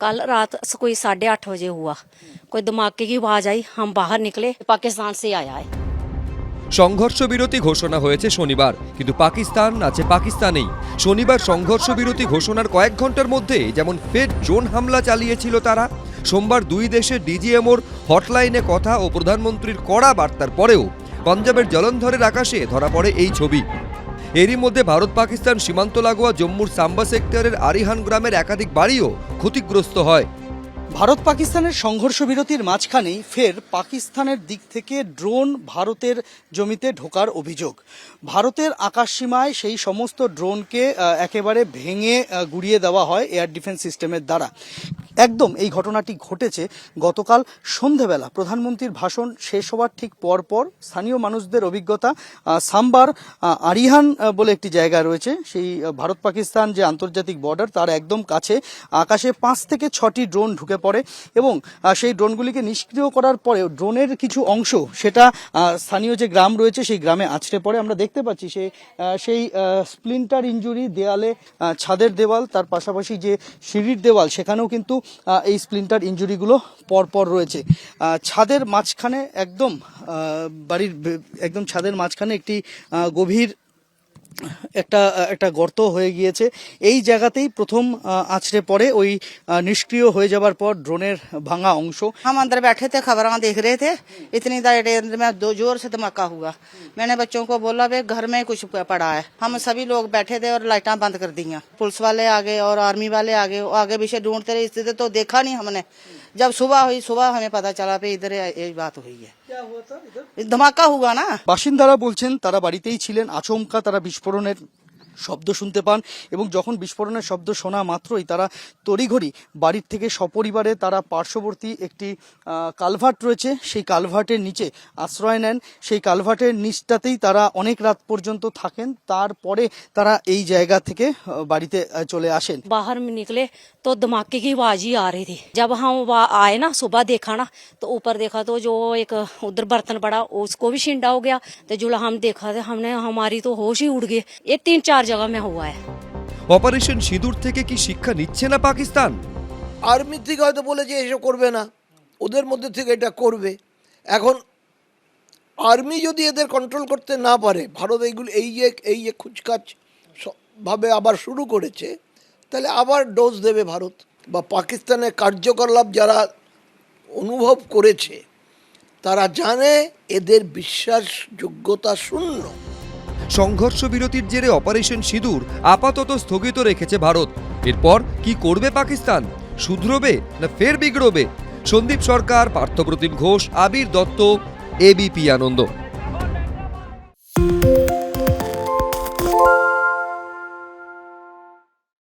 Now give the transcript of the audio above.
कल रात स- कोई साढ़े आठ बजे हुआ कोई धमाके की आवाज आई हम बाहर निकले पाकिस्तान से आया है সংঘর্ষ বিরতি ঘোষণা হয়েছে শনিবার কিন্তু পাকিস্তান আছে পাকিস্তানেই শনিবার সংঘর্ষ বিরতি ঘোষণার কয়েক ঘন্টার মধ্যে যেমন ফের ড্রোন হামলা চালিয়েছিল তারা সোমবার দুই দেশের ডিজিএমওর হটলাইনে কথা ও প্রধানমন্ত্রীর কড়া বার্তার পরেও পাঞ্জাবের জলন্ধরের আকাশে ধরা পড়ে এই ছবি এরই মধ্যে ভারত পাকিস্তান সীমান্ত লাগোয়া জম্মুর সাম্বা সেক্টরের আরিহান গ্রামের একাধিক বাড়িও ক্ষতিগ্রস্ত হয়। ভারত পাকিস্তানের সংঘর্ষ বিরতির মাঝখানেই ফের পাকিস্তানের দিক থেকে ড্রোন ভারতের জমিতে ঢোকার অভিযোগ। ভারতের আকাশসীমায় সেই সমস্ত ড্রোনকে একেবারে ভেঙে গুড়িয়ে দেওয়া হয় এয়ার ডিফেন্স সিস্টেমের দ্বারা। একদম এই ঘটনাটি ঘটেছে গতকাল সন্ধেবেলা। প্রধানমন্ত্রীর ভাষণ শেষ হওয়ার ঠিক পর পর স্থানীয় মানুষদের অভিজ্ঞতা সাম্বার আরিহান বলে একটি জায়গা রয়েছে। সেই ভারত পাকিস্তান যে আন্তর্জাতিক বর্ডার, তার একদম কাছে আকাশে পাঁচ থেকে ছটি ড্রোন ঢুকে পড়ে এবং সেই ড্রোনগুলিকে নিষ্ক্রিয় করার পরেও ড্রোনের কিছু অংশ সেটা স্থানীয় যে গ্রাম রয়েছে সেই গ্রামে আছড়ে পড়ে। আমরা দেখতে পাচ্ছি আহ, সেই স্প্লিন্টার ইঞ্জুরি দেয়ালে ছাদের দেওয়াল তার পাশাপাশি যে সিঁড়ির দেওয়াল সেখানেও কিন্তু এই স্প্লিন্টার ইঞ্জুরিগুলো পরপর রয়েছে। ছাদের মাঝখানে একদম বাড়ির একদম ছাদের মাঝখানে একটি গভীর একটা একটা গর্ত হয়ে গিয়েছে এই জায়গাতেই প্রথম আহ, আছড়ে পড়ে ওই আহ, নিষ্ক্রিয় হয়ে যাবার পর ড্রোনের ভাঙা অংশ हम अंदर बैठे थे खबरें देख रहे थे इतनी देर में दो जोर से धमाका हुआ मैंने बच्चों को बोला वे घर में कुछ पड़ा है हम सभी लोग बैठे थे और लाइटां बंद कर दी पुलिस वाले आगे और आर्मी वाले आगे वो आगे पीछे ढूंढते रहे स्थिति तो देखा नहीं हमने जब सुबह हुई सुबह हमें पता चला पे इधर ये बात हुई है ধমাকা হুয়া না বাসিন্দারা বলছেন তারা বাড়িতেই ছিলেন আচমকা তারা বিস্ফোরণের শব্দ শুনতে পান এবং যখন বিস্ফোরণের শব্দ শোনা মাত্রই তারা তড়িঘড়ি বাড়ির থেকে সপরিবারে তারা পার্শ্ববর্তী একটি আহ, কালভার্ট রয়েছে সেই কালভার্টের নিচে আশ্রয় নেন সেই কালভার্টের নিচটাতেই তারা অনেক রাত পর্যন্ত থাকেন তারপরে তারা এই জায়গা থেকে আহ, বাড়িতে আহ, চলে আসেন बाहर में निकले तो धमाके की आवाज ही आ रही थी जब हम वा- आए ना सुबह देखा ना तो ऊपर देखा तो जो एक उधर बर्तन पड़ा उसको भी छिंडा हो गया तो जो हम देखा तो हमने हमारी तो होश ही उड़ गए ये तीन चार जगह में हुआ है অপারেশন সিঁদুর থেকে কি শিক্ষা নিচ্ছে না পাকিস্তান আর্মি থেকে হয়তো বলেছে এসব করবে না ওদের মধ্যে থেকে এটা করবে এখন আর্মি যদি এদের কন্ট্রোল করতে না পারে ভারত এইগুলো এই যে এই যে খুচকাচ স- ভাবে আবার শুরু করেছে তাহলে আবার ডোজ দেবে ভারত বা পাকিস্তানের কার্যকলাপ যারা অনুভব করেছে তারা জানে এদের বিশ্বাসযোগ্যতা শূন্য সংঘর্ষ বিরতির জেরে অপারেশন সিঁদুর আপাতত স্থগিত রেখেছে ভারত। এরপর কি করবে পাকিস্তান? শুধরবে না ফের বিগড়বে? সন্দীপ সরকার, পার্থপ্রতিম ঘোষ, আবির দত্ত এবিপি আনন্দ।